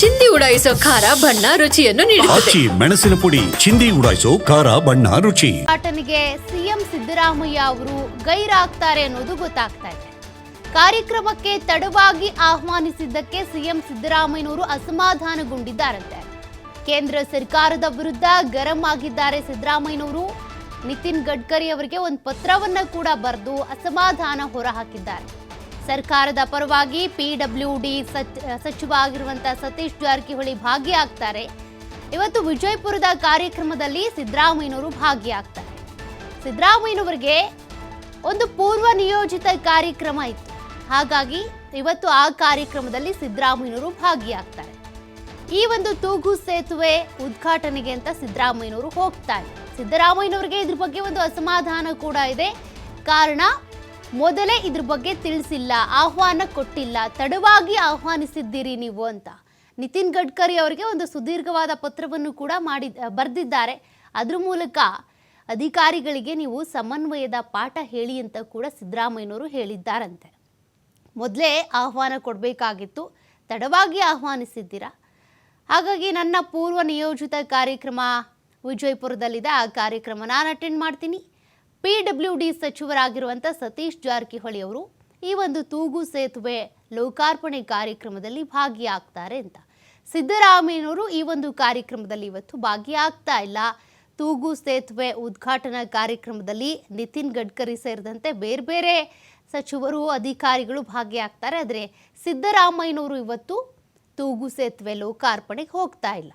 ಚಿಂದಿ ಉಡಾಯಿಸೋ ಖಾರ ಬಣ್ಣ ರುಚಿಯನ್ನು ನೀಡುತ್ತದೆ. ಆಚಿ ಮೆಣಸಿನ ಪುಡಿ ಚಿಂದಿ ಉಡಾಯಿಸೋ ಖಾರ ಬಣ್ಣ ರುಚಿ. ಉದ್ಘಾಟನೆಗೆ ಸಿಎಂ ಸಿದ್ದರಾಮಯ್ಯ ಅವರು ಗೈರಾಗ್ತಾರೆ ಅನ್ನೋದು ಗೊತ್ತಾಗ್ತಾ ಇದೆ. ಕಾರ್ಯಕ್ರಮಕ್ಕೆ ತಡವಾಗಿ ಆಹ್ವಾನಿಸಿದ್ದಕ್ಕೆ ಸಿಎಂ ಸಿದ್ದರಾಮಯ್ಯನವರು ಅಸಮಾಧಾನಗೊಂಡಿದ್ದಾರಂತೆ. ಕೇಂದ್ರ ಸರ್ಕಾರದ ವಿರುದ್ಧ ಗರಂ ಆಗಿದ್ದಾರೆ ಸಿದ್ದರಾಮಯ್ಯನವರು. ನಿತಿನ್ ಗಡ್ಕರಿ ಅವರಿಗೆ ಒಂದು ಪತ್ರವನ್ನ ಕೂಡ ಬರೆದು ಅಸಮಾಧಾನ ಹೊರಹಾಕಿದ್ದಾರೆ. ಸರ್ಕಾರದ ಪರವಾಗಿ ಪಿಡಬ್ಲ್ಯೂ ಡಿ ಸಚಿವ ಆಗಿರುವಂತಹ ಸತೀಶ್ ಜಾರಕಿಹೊಳಿ ಭಾಗಿಯಾಗ್ತಾರೆ. ಇವತ್ತು ವಿಜಯಪುರದ ಕಾರ್ಯಕ್ರಮದಲ್ಲಿ ಸಿದ್ದರಾಮಯ್ಯನವರು ಭಾಗಿಯಾಗ್ತಾರೆ. ಸಿದ್ದರಾಮಯ್ಯನವರಿಗೆ ಒಂದು ಪೂರ್ವ ನಿಯೋಜಿತ ಕಾರ್ಯಕ್ರಮ ಇತ್ತು. ಹಾಗಾಗಿ ಇವತ್ತು ಆ ಕಾರ್ಯಕ್ರಮದಲ್ಲಿ ಸಿದ್ದರಾಮಯ್ಯನವರು ಭಾಗಿಯಾಗ್ತಾರೆ. ಈ ಒಂದು ತೂಗು ಸೇತುವೆ ಉದ್ಘಾಟನೆಗೆ ಅಂತ ಸಿದ್ದರಾಮಯ್ಯನವರು ಹೋಗ್ತಾರೆ. ಸಿದ್ದರಾಮಯ್ಯನವರಿಗೆ ಇದ್ರ ಬಗ್ಗೆ ಒಂದು ಅಸಮಾಧಾನ ಕೂಡ ಇದೆ. ಕಾರಣ ಮೊದಲೇ ಇದ್ರ ಬಗ್ಗೆ ತಿಳಿಸಿಲ್ಲ, ಆಹ್ವಾನ ಕೊಟ್ಟಿಲ್ಲ. ತಡವಾಗಿ ಆಹ್ವಾನಿಸಿದ್ದೀರಿ ನೀವು ಅಂತ. ನಿತಿನ್ ಗಡ್ಕರಿ ಅವರಿಗೆ ಒಂದು ಸುದೀರ್ಘವಾದ ಪತ್ರವನ್ನು ಕೂಡ ಮಾಡಿ, ಬರೆದಿದ್ದಾರೆ. ಅದ್ರ ಮೂಲಕ ಅಧಿಕಾರಿಗಳಿಗೆ ನೀವು ಸಮನ್ವಯದ ಪಾಠ ಹೇಳಿ ಅಂತ ಕೂಡ ಸಿದ್ದರಾಮಯ್ಯನವರು ಹೇಳಿದ್ದಾರಂತೆ. ಮೊದಲೇ ಆಹ್ವಾನ ಕೊಡಬೇಕಾಗಿತ್ತು. ತಡವಾಗಿ ಆಹ್ವಾನಿಸಿದ್ದೀರಾ? ಹಾಗಾಗಿ ನನ್ನ ಪೂರ್ವ ನಿಯೋಜಿತ ಕಾರ್ಯಕ್ರಮ ವಿಜಯಪುರದಲ್ಲಿದೆ. ಆ ಕಾರ್ಯಕ್ರಮ ನಾನು ಅಟೆಂಡ್ ಮಾಡ್ತೀನಿ. ಪಿ ಡಬ್ಲ್ಯೂ ಡಿ ಸಚಿವರಾಗಿರುವಂಥ ಸತೀಶ್ ಜಾರಕಿಹೊಳಿ ಅವರು ಈ ಒಂದು ತೂಗು ಸೇತುವೆ ಲೋಕಾರ್ಪಣೆ ಕಾರ್ಯಕ್ರಮದಲ್ಲಿ ಭಾಗಿಯಾಗ್ತಾರೆ ಅಂತ. ಸಿದ್ದರಾಮಯ್ಯನವರು ಈ ಒಂದು ಕಾರ್ಯಕ್ರಮದಲ್ಲಿ ಇವತ್ತು ಭಾಗಿಯಾಗ್ತಾ ಇಲ್ಲ. ತೂಗು ಸೇತುವೆ ಉದ್ಘಾಟನಾ ಕಾರ್ಯಕ್ರಮದಲ್ಲಿ ನಿತಿನ್ ಗಡ್ಕರಿ ಸೇರಿದಂತೆ ಬೇರೆ ಬೇರೆ ಸಚಿವರು, ಅಧಿಕಾರಿಗಳು ಭಾಗಿಯಾಗ್ತಾರೆ. ಆದರೆ ಸಿದ್ದರಾಮಯ್ಯನವರು ಇವತ್ತು ತೂಗು ಸೇತುವೆ ಲೋಕಾರ್ಪಣೆಗೆ ಹೋಗ್ತಾ ಇಲ್ಲ.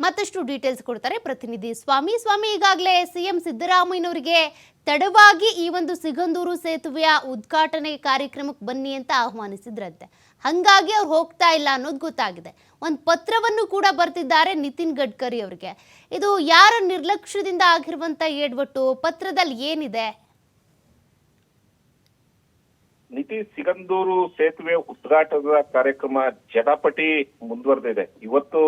ಮತ್ತಷ್ಟು ಡೀಟೇಲ್ಸ್ ಕೊಡ್ತಾರೆ ಪ್ರತಿನಿಧಿ ಸ್ವಾಮಿ. ಸ್ವಾಮಿ, ಈಗಾಗಲೇ ಸಿಎಂ ಸಿದ್ದರಾಮಯ್ಯನವರಿಗೆ ತಡವಾಗಿ ಈ ಒಂದು ಸಿಗಂದೂರು ಸೇತುವೆಯ ಉದ್ಘಾಟನೆ ಕಾರ್ಯಕ್ರಮಕ್ಕೆ ಬನ್ನಿ ಅಂತ ಆಹ್ವಾನಿಸಿದ್ರಂತೆ. ಹಂಗಾಗಿ ಅವ್ರು ಹೋಗ್ತಾ ಇಲ್ಲ ಅನ್ನೋದು ಗೊತ್ತಾಗಿದೆ. ಒಂದು ಪತ್ರವನ್ನು ಕೂಡ ಬರ್ತಿದ್ದಾರೆ ನಿತಿನ್ ಗಡ್ಕರಿ ಅವರಿಗೆ. ಇದು ಯಾರ ನಿರ್ಲಕ್ಷ್ಯದಿಂದ ಆಗಿರುವಂತ ಏಡ್ವಟ್ಟು? ಪತ್ರದಲ್ಲಿ ಏನಿದೆ? ನಿತಿ, ಸಿಗಂದೂರು ಸೇತುವೆ ಉದ್ಘಾಟನಾ ಕಾರ್ಯಕ್ರಮ ಜಟಾಪಟಿ ಮುಂದುವರೆದಿದೆ. ಇವತ್ತು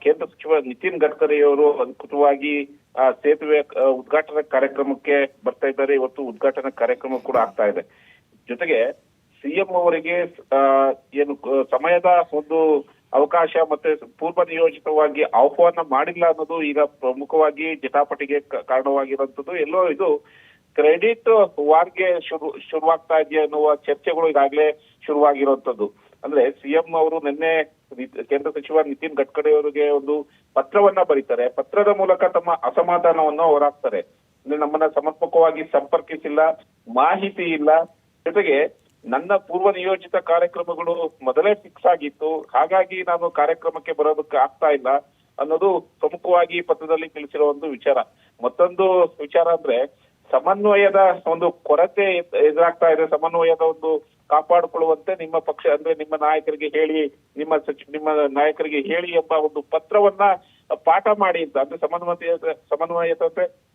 ಕೇಂದ್ರ ಸಚಿವ ನಿತಿನ್ ಗಡ್ಕರಿ ಅವರು ಅಧಿಕೃತವಾಗಿ ಆ, ಸೇತುವೆ ಉದ್ಘಾಟನಾ ಕಾರ್ಯಕ್ರಮಕ್ಕೆ ಬರ್ತಾ ಇದ್ದಾರೆ. ಇವತ್ತು ಉದ್ಘಾಟನಾ ಕಾರ್ಯಕ್ರಮ ಕೂಡ ಆಗ್ತಾ ಇದೆ. ಜೊತೆಗೆ ಸಿಎಂ ಅವರಿಗೆ ಆ, ಏನು ಸಮಯದ ಒಂದು ಅವಕಾಶ ಮತ್ತೆ ಪೂರ್ವ ನಿಯೋಜಿತವಾಗಿ ಆಹ್ವಾನ ಮಾಡಿಲ್ಲ ಅನ್ನೋದು ಈಗ ಪ್ರಮುಖವಾಗಿ ಜಟಾಪಟಿಗೆ ಕಾರಣವಾಗಿರುವಂತದ್ದು ಎಲ್ಲೋ ಇದು ಕ್ರೆಡಿಟ್ ವಾರ್ಗೆ ಶುರು ಶುರುವಾಗ್ತಾ ಇದೆಯಾ ಅನ್ನುವ ಚರ್ಚೆಗಳು ಈಗಾಗಲೇ ಶುರುವಾಗಿರುವಂತದ್ದು ಅಂದ್ರೆ ಸಿಎಂ ಅವರು ನಿನ್ನೆ ಕೇಂದ್ರ ಸಚಿವ ನಿತಿನ್ ಗಡ್ಕರಿ ಅವರಿಗೆ ಒಂದು ಪತ್ರವನ್ನ ಬರೀತಾರೆ. ಪತ್ರದ ಮೂಲಕ ತಮ್ಮ ಅಸಮಾಧಾನವನ್ನು ಹೊರಾಕ್ತಾರೆ. ಅಂದ್ರೆ ನಮ್ಮನ್ನ ಸಮರ್ಪಕವಾಗಿ ಸಂಪರ್ಕಿಸಿಲ್ಲ, ಮಾಹಿತಿ ಇಲ್ಲ. ಜೊತೆಗೆ ನನ್ನ ಪೂರ್ವ ನಿಯೋಜಿತ ಕಾರ್ಯಕ್ರಮಗಳು ಮೊದಲೇ ಫಿಕ್ಸ್ ಆಗಿತ್ತು. ಹಾಗಾಗಿ ನಾನು ಕಾರ್ಯಕ್ರಮಕ್ಕೆ ಬರೋದಕ್ಕೆ ಆಗ್ತಾ ಇಲ್ಲ ಅನ್ನೋದು ಪ್ರಮುಖವಾಗಿ ಪತ್ರದಲ್ಲಿ ತಿಳಿಸಿರೋ ಒಂದು ವಿಚಾರ. ಮತ್ತೊಂದು ವಿಚಾರ ಅಂದ್ರೆ ಸಮನ್ವಯದ ಒಂದು ಕೊರತೆ ಎದ್- ಎದುರಾಗ್ತಾ ಇದೆ. ಸಮನ್ವಯದ ಒಂದು ಕಾಪಾಡಿಕೊಳ್ಳುವಂತೆ ನಿಮ್ಮ ಪಕ್ಷ, ಅಂದ್ರೆ ನಿಮ್ಮ ನಾಯಕರಿಗೆ ಹೇಳಿ, ನಿಮ್ಮ ಸಚಿವ ನಿಮ್ಮ ನಾಯಕರಿಗೆ ಹೇಳಿ ಎಂಬ ಒಂದು ಪತ್ರವನ್ನ ಪಾಠ ಮಾಡಿ ಅಂತ, ಅಂದ್ರೆ ಸಮನ್ವಯ ಸಮನ್ವಯತೆ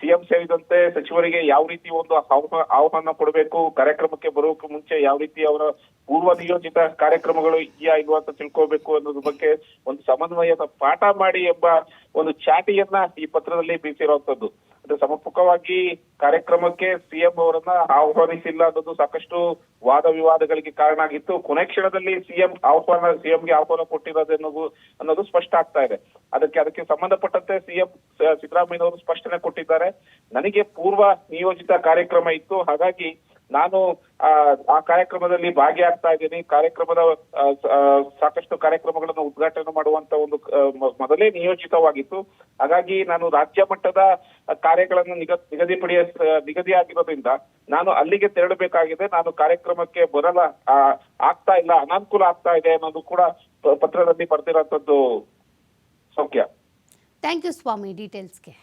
ಸಿಎಂ ಸೇರಿದಂತೆ ಸಚಿವರಿಗೆ ಯಾವ ರೀತಿ ಒಂದು ಆಹ್ವಾ- ಆಹ್ವಾನ ಕೊಡಬೇಕು, ಕಾರ್ಯಕ್ರಮಕ್ಕೆ ಬರೋಕೆ ಮುಂಚೆ ಯಾವ ರೀತಿ ಅವರ ಪೂರ್ವ ನಿಯೋಜಿತ ಕಾರ್ಯಕ್ರಮಗಳು ಇದೆಯಾ ಇಲ್ವಾ ಅಂತ ತಿಳ್ಕೋಬೇಕು ಅನ್ನೋದ್ರ ಬಗ್ಗೆ ಒಂದು ಸಮನ್ವಯದ ಪಾಠ ಮಾಡಿ ಎಂಬ ಒಂದು ಚಾಟಿಯನ್ನ ಈ ಪತ್ರದಲ್ಲಿ ಬೀಸಿರುವಂತದ್ದು. ಅಂದ್ರೆ ಸಮರ್ಪಕವಾಗಿ ಕಾರ್ಯಕ್ರಮಕ್ಕೆ ಸಿಎಂ ಅವರನ್ನ ಆಹ್ವಾನಿಸಿಲ್ಲ ಅನ್ನೋದು ಸಾಕಷ್ಟು ವಾದ ವಿವಾದಗಳಿಗೆ ಕಾರಣ ಆಗಿತ್ತು. ಕೊನೆ ಕ್ಷಣದಲ್ಲಿ ಸಿಎಂ ಆಹ್ವಾನ ಸಿಎಂಗೆ ಆಹ್ವಾನ ಕೊಟ್ಟಿರೋದು ಅನ್ನೋದು ಅನ್ನೋದು ಸ್ಪಷ್ಟ ಆಗ್ತಾ ಇದೆ. ಅದಕ್ಕೆ ಅದಕ್ಕೆ ಸಂಬಂಧಪಟ್ಟಂತೆ ಸಿಎಂ ಸಿದ್ದರಾಮಯ್ಯನವರು ಸ್ಪಷ್ಟನೆ ಕೊಟ್ಟಿದ್ದಾರೆ. ನನಗೆ ಪೂರ್ವ ನಿಯೋಜಿತ ಕಾರ್ಯಕ್ರಮ ಇತ್ತು. ಹಾಗಾಗಿ ನಾನು, ಆ ಕಾರ್ಯಕ್ರಮದಲ್ಲಿ ಭಾಗಿಯಾಗ್ತಾ ಇದ್ದೀನಿ. ಕಾರ್ಯಕ್ರಮದ ಸಾಕಷ್ಟು ಕಾರ್ಯಕ್ರಮಗಳನ್ನು ಉದ್ಘಾಟನೆ ಮಾಡುವಂತ ಒಂದು ಮೊದಲೇ ನಿಯೋಜಿತವಾಗಿತ್ತು. ಹಾಗಾಗಿ ನಾನು ರಾಜ್ಯ ಮಟ್ಟದ ಕಾರ್ಯಗಳನ್ನು ನಿಗ, ನಿಗದಿಪಡಿಯ ನಿಗದಿ ಆಗಿರೋದ್ರಿಂದ ನಾನು ಅಲ್ಲಿಗೆ ತೆರಳಬೇಕಾಗಿದೆ. ನಾನು ಕಾರ್ಯಕ್ರಮಕ್ಕೆ ಬರಲ ಆಗ್ತಾ ಇಲ್ಲ, ಅನಾನುಕೂಲ ಆಗ್ತಾ ಇದೆ ಅನ್ನೋದು ಕೂಡ ಪತ್ರದಲ್ಲಿ ಬರ್ತಿರೋಂಥದ್ದು ಸೌಖ್ಯ. Thank you Swami ಡೀಟೇಲ್ಸ್ಗೆ